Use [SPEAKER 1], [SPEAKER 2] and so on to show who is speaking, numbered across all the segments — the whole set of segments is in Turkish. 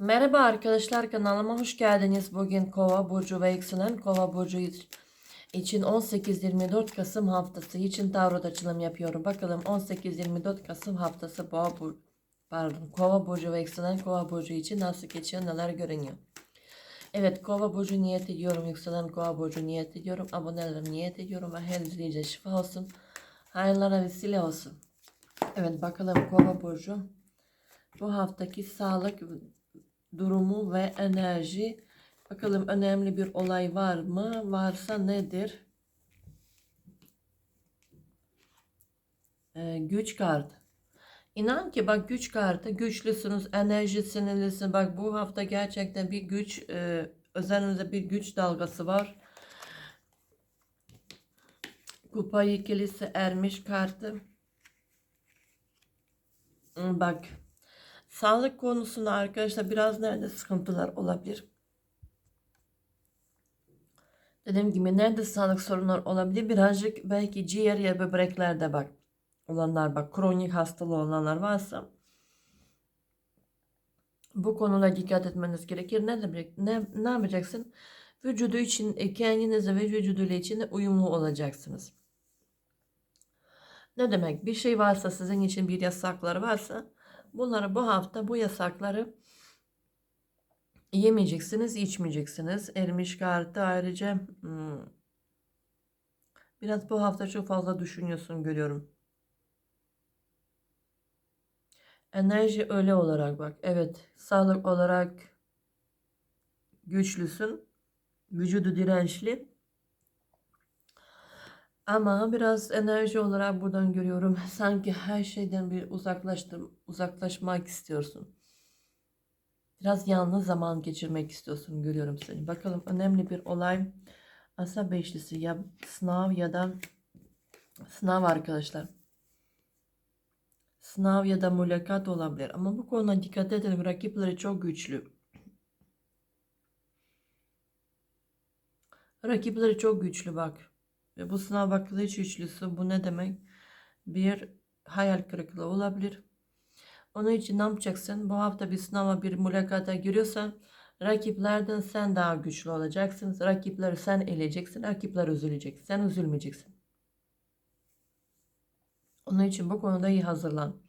[SPEAKER 1] Merhaba arkadaşlar kanalıma hoş geldiniz. Bugün Kova burcu ve yükselen Kova burcu için 18-24 Kasım haftası için tarot açılım yapıyorum. Bakalım 18-24 Kasım haftası Boğa bur pardon Kova burcu ve yükselen Kova burcu için nasıl geçiyor, neler görünüyor. Evet Kova burcu niyet ediyorum. Yükselen Kova burcu niyet ediyorum. Abonelerim niyet ediyorum ve her izleyici şifa olsun. Hayırlara vesile olsun. Evet bakalım Kova burcu bu haftaki sağlık durumu ve enerji. Bakalım önemli bir olay var mı? Varsa nedir? Ee, güç kartı. İnan ki bak güç kartı güçlüsünüz, enerjisiniz. Bak bu hafta gerçekten bir güç, e, üzerinizde bir güç dalgası var. Kupa ikilisi ermiş kartı. Bak Sağlık konusunda arkadaşlar biraz nerede sıkıntılar olabilir? Dediğim gibi nerede sağlık sorunları olabilir? Birazcık belki ciğer ya böbreklerde bak olanlar bak kronik hastalığı olanlar varsa bu konuda dikkat etmeniz gerekir. Ne demek? Ne, ne yapacaksın? Vücudu için e, kendinize ve vücuduyla için uyumlu olacaksınız. Ne demek? Bir şey varsa sizin için bir yasakları varsa Bunları bu hafta bu yasakları yemeyeceksiniz, içmeyeceksiniz. Ermiş kartı ayrıca hmm, biraz bu hafta çok fazla düşünüyorsun görüyorum. Enerji öyle olarak bak. Evet, sağlık olarak güçlüsün. Vücudu dirençli. Ama biraz enerji olarak buradan görüyorum. Sanki her şeyden bir uzaklaştım, uzaklaşmak istiyorsun. Biraz yalnız zaman geçirmek istiyorsun görüyorum seni. Bakalım önemli bir olay. Asa beşlisi ya sınav ya da sınav arkadaşlar. Sınav ya da mülakat olabilir. Ama bu konuda dikkat edin. Rakipleri çok güçlü. Rakipleri çok güçlü bak. Ve bu sınav bakılış üçlüsü bu ne demek? Bir hayal kırıklığı olabilir. Onun için ne yapacaksın? Bu hafta bir sınava bir mülakata giriyorsan rakiplerden sen daha güçlü olacaksın. Rakipleri sen eleyeceksin. Rakipler üzülecek. Sen üzülmeyeceksin. Onun için bu konuda iyi hazırlan.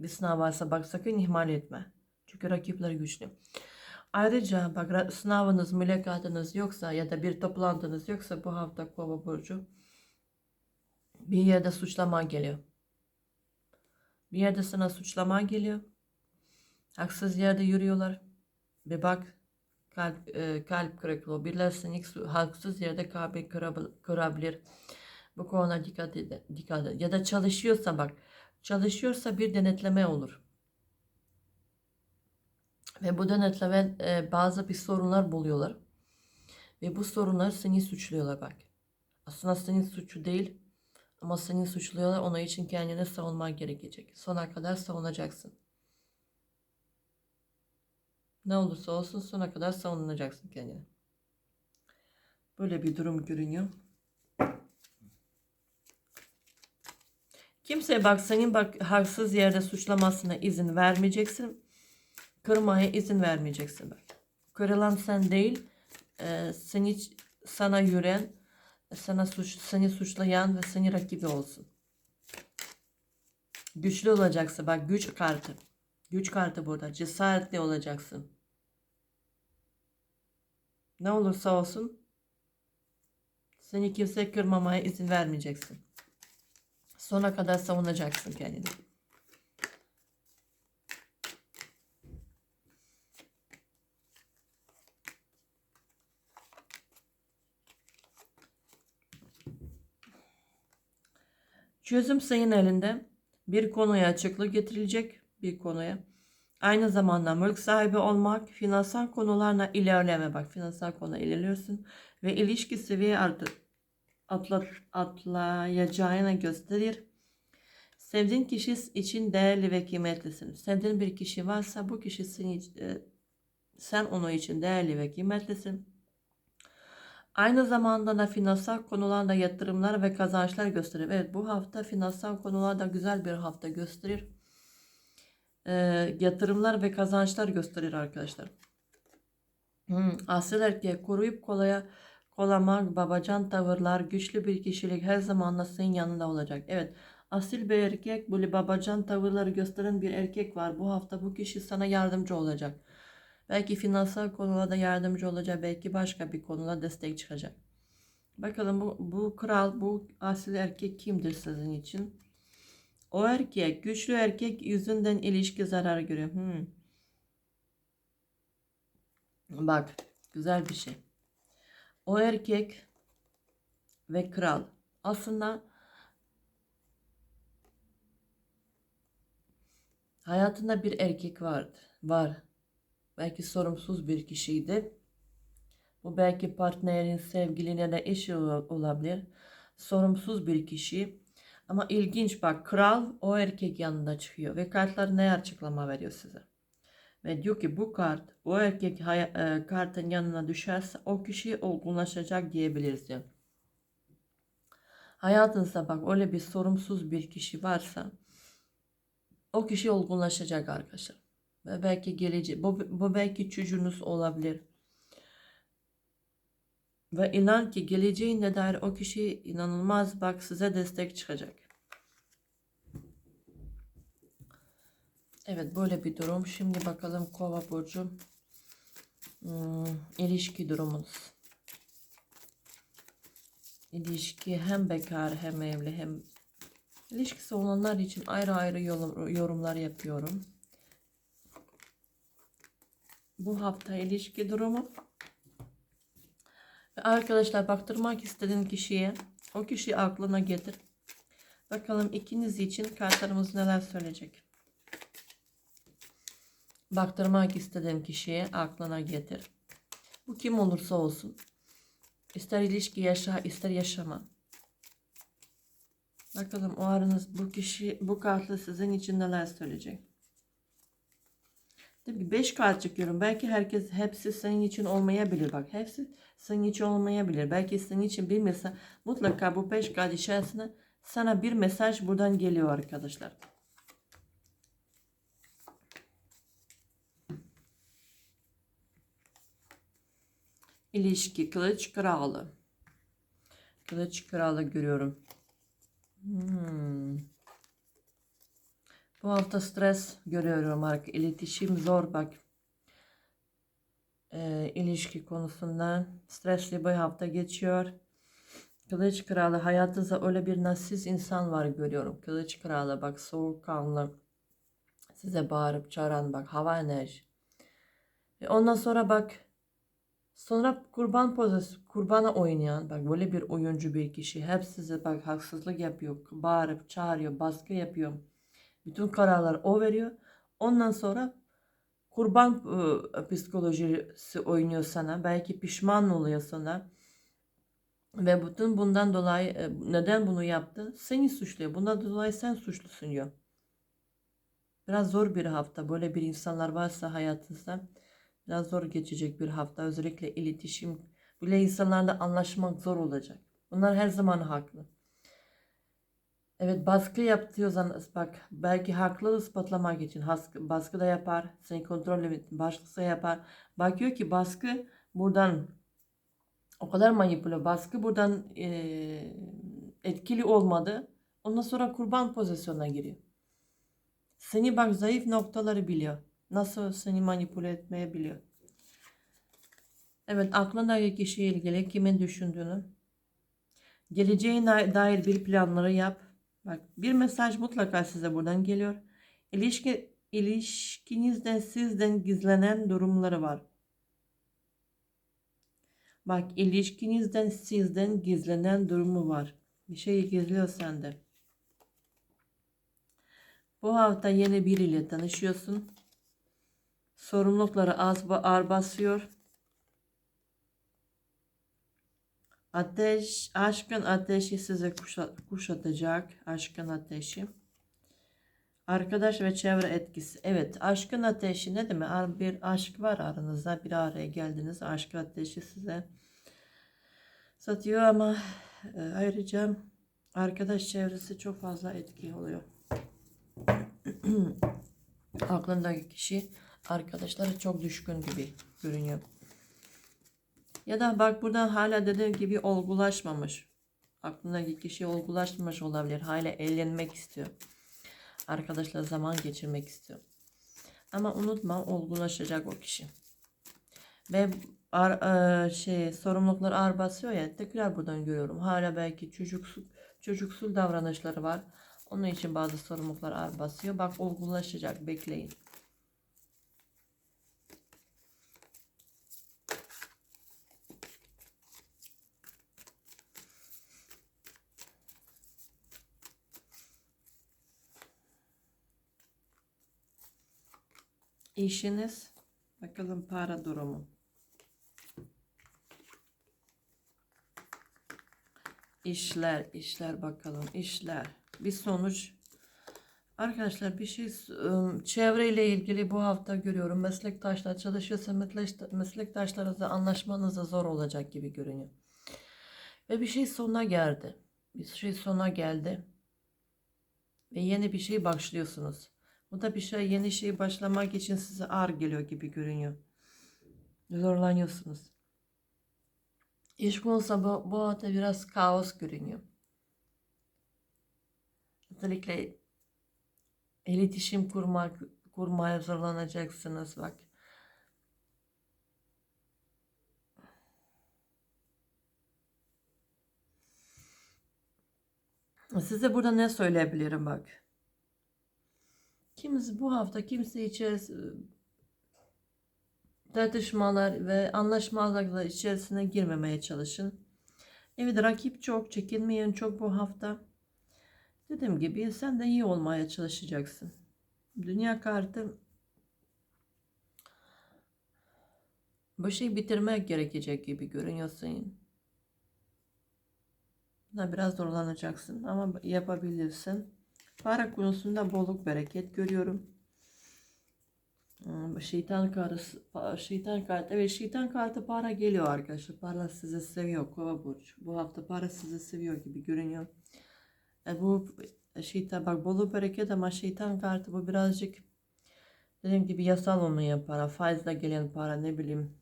[SPEAKER 1] Bir sınav varsa bak sakın ihmal etme. Çünkü rakipler güçlü. Ayrıca bak sınavınız, mülakatınız yoksa ya da bir toplantınız yoksa bu hafta kova burcu bir yerde suçlama geliyor. Bir yerde sana suçlama geliyor. Haksız yerde yürüyorlar. Bir bak kalp, e, kalp kırıklığı. Birileri seni haksız yerde kalbi kırabilir. Bu konuda dikkat edin. Dikkat edin. Ya da çalışıyorsa bak. Çalışıyorsa bir denetleme olur. Ve bu denetleme e, bazı bir sorunlar buluyorlar. Ve bu sorunlar seni suçluyorlar bak. Aslında senin suçu değil. Ama seni suçluyorlar. Ona için kendini savunman gerekecek. Sona kadar savunacaksın. Ne olursa olsun sona kadar savunacaksın kendini. Böyle bir durum görünüyor. Kimseye bak senin bak haksız yerde suçlamasına izin vermeyeceksin. Kırmaya izin vermeyeceksin bak. Kırılan sen değil, e, seni sana yürüyen sana suç, seni suçlayan ve seni rakibi olsun. Güçlü olacaksın. Bak güç kartı. Güç kartı burada. Cesaretli olacaksın. Ne olursa olsun seni kimse kırmamaya izin vermeyeceksin. Sona kadar savunacaksın kendini. Çözüm senin elinde. Bir konuya açıklık getirilecek bir konuya. Aynı zamanda mülk sahibi olmak, finansal konularla ilerleme bak finansal konu ilerliyorsun ve ilişki seviye artır atla, atlayacağını gösterir. Sevdiğin kişi için değerli ve kıymetlisin. Sevdiğin bir kişi varsa bu kişi senin, e, sen onun için değerli ve kıymetlisin. Aynı zamanda da finansal konularda yatırımlar ve kazançlar gösterir. Evet bu hafta finansal konularda güzel bir hafta gösterir. e, yatırımlar ve kazançlar gösterir arkadaşlar. Hmm, asil erkek koruyup kolaya kolamak, babacan tavırlar, güçlü bir kişilik her zaman senin yanında olacak. Evet, asil bir erkek, böyle babacan tavırları gösteren bir erkek var. Bu hafta bu kişi sana yardımcı olacak. Belki finansal konularda yardımcı olacak, belki başka bir konuda destek çıkacak. Bakalım bu, bu kral, bu asil erkek kimdir sizin için? O erkek, güçlü erkek yüzünden ilişki zarar görüyor. Hmm. Bak, güzel bir şey. O erkek ve kral aslında hayatında bir erkek vardı, var. Belki sorumsuz bir kişiydi. Bu belki partnerin, sevgilin ya da eşi ola- olabilir. Sorumsuz bir kişi. Ama ilginç bak kral o erkek yanında çıkıyor ve kartlar ne açıklama veriyor size. Ve diyor ki bu kart o erkek e, kartın yanına düşerse o kişi olgunlaşacak diyebiliriz diyor. Hayatınızda bak öyle bir sorumsuz bir kişi varsa o kişi olgunlaşacak arkadaşlar. Ve belki gelecek bu, bu belki çocuğunuz olabilir. Ve inan ki geleceğine dair o kişi inanılmaz bak size destek çıkacak. Evet böyle bir durum. Şimdi bakalım kova burcu. Hmm, ilişki durumunuz. İlişki hem bekar hem evli hem ilişkisi olanlar için ayrı ayrı yorum- yorumlar yapıyorum. Bu hafta ilişki durumu. Ve Arkadaşlar baktırmak istediğin kişiye o kişiyi aklına getir. Bakalım ikiniz için kartlarımız neler söyleyecek. Baktırmak istediğin kişiye aklına getir. Bu kim olursa olsun. İster ilişki yaşa, ister yaşama. Bakalım o aranız bu kişi, bu kartla sizin için neler söyleyecek. Tabii ki 5 kart çıkıyorum. Belki herkes hepsi senin için olmayabilir. Bak hepsi senin için olmayabilir. Belki senin için bir mesaj. Mutlaka bu 5 kart içerisinde sana bir mesaj buradan geliyor arkadaşlar. İlişki kılıç kralı. Kılıç kralı görüyorum. Bu hafta stres görüyorum artık. İletişim zor bak. Ee, ilişki konusunda stresli bir hafta geçiyor. Kılıç kralı hayatınızda öyle bir narsist insan var görüyorum. Kılıç kralı bak soğukkanlı. Size bağırıp çağıran bak hava enerji. Ve ondan sonra bak Sonra kurban pozisi, kurbana oynayan, bak böyle bir oyuncu bir kişi hep size bak haksızlık yapıyor, bağırıp çağırıyor, baskı yapıyor. Bütün kararlar o veriyor. Ondan sonra kurban e, psikolojisi oynuyor sana. Belki pişman oluyor sana. Ve bütün bundan dolayı e, neden bunu yaptı? Seni suçluyor. Bundan dolayı sen suçlusun diyor. Biraz zor bir hafta. Böyle bir insanlar varsa hayatınızda biraz zor geçecek bir hafta. Özellikle iletişim. Böyle insanlarla anlaşmak zor olacak. Bunlar her zaman haklı. Evet baskı yapıyorsanız bak belki haklı ispatlamak için has- baskı da yapar. Seni kontrol başkası yapar. Bakıyor ki baskı buradan o kadar manipüle baskı buradan eee, etkili olmadı. Ondan sonra kurban pozisyonuna giriyor. Seni bak zayıf noktaları biliyor. Nasıl seni manipüle etmeye biliyor. Evet aklındaki kişiyle ilgili kimin düşündüğünü. Geleceğine dair bir planları yap. Bak bir mesaj mutlaka size buradan geliyor. İlişki, ilişkinizde sizden gizlenen durumları var. Bak ilişkinizden sizden gizlenen durumu var. Bir şey gizliyor sende. Bu hafta yeni biriyle tanışıyorsun. Sorumlulukları az ağır basıyor. Ateş, aşkın ateşi kuşa- kuşatacak. Aşkın ateşi. Arkadaş ve çevre etkisi. Evet, aşkın ateşi ne demek? Bir aşk var aranızda. Bir araya geldiniz. Aşk ateşi size satıyor ama e, ayrıca arkadaş çevresi çok fazla etki oluyor. aklındaki kişi arkadaşlara çok düşkün gibi görünüyor. Ya da bak burada hala dediğim gibi olgulaşmamış. Aklındaki kişi olgulaşmamış olabilir. Hala eğlenmek istiyor. Arkadaşlar zaman geçirmek istiyor. Ama unutma olgulaşacak o kişi. Ve ar, e, şey sorumluluklar ağır basıyor ya tekrar buradan görüyorum. Hala belki çocuksu, çocuksul davranışları var. Onun için bazı sorumluluklar ağır basıyor. Bak olgulaşacak bekleyin. İşiniz bakalım para durumu. İşler, işler bakalım, işler. Bir sonuç. Arkadaşlar bir şey ıı, çevreyle ilgili bu hafta görüyorum. Meslektaşlar çalışıyorsa meslek- meslektaşlarınızla anlaşmanız da zor olacak gibi görünüyor. Ve bir şey sonuna geldi. Bir şey sona geldi. Ve yeni bir şey başlıyorsunuz. Bu da bir şey yeni şey başlamak için size ağır geliyor gibi görünüyor. Zorlanıyorsunuz. İş konusu bu, bu hafta biraz kaos görünüyor. Özellikle iletişim kurmak, kurmaya zorlanacaksınız bak. Size burada ne söyleyebilirim bak. Kimisi bu hafta kimse içerisinde tartışmalar ve anlaşmazlıklar içerisine girmemeye çalışın. Evet rakip çok çekinmeyin çok bu hafta. Dediğim gibi sen de iyi olmaya çalışacaksın. Dünya kartı bu şeyi bitirmek gerekecek gibi görünüyorsun. Biraz zorlanacaksın ama yapabilirsin. Para konusunda bolluk bereket görüyorum. Hmm, Şeytan kartı, şeytan kartı, evet şeytan kartı para geliyor arkadaşlar. Para sizi seviyor kova burç. Bu hafta para sizi seviyor gibi görünüyor. E bu şeytan bak bolu bereket ama şeytan kartı bu birazcık dediğim gibi yasal olmayan para, faizle gelen para ne bileyim.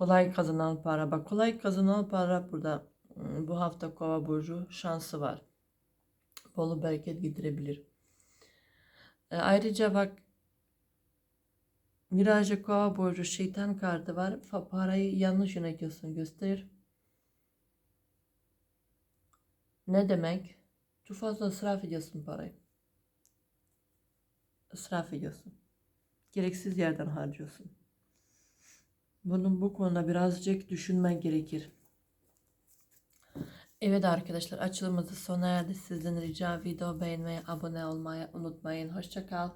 [SPEAKER 1] Kolay kazanan para. Bak kolay kazanan para burada. Hmm, Bu hafta kova burcu şansı var. Bolu bereket getirebilir. E, ayrıca bak Mirajı kova burcu şeytan kartı var. Parayı yanlış yönetiyorsun gösterir. Ne demek? Çok fazla israf ediyorsun parayı. İsraf ediyorsun. Gereksiz yerden harcıyorsun. Bunun bu konuda birazcık düşünmen gerekir. Evet arkadaşlar açılımımız sona erdi. Sizden rica video beğenmeyi, abone olmayı unutmayın. Hoşça kal.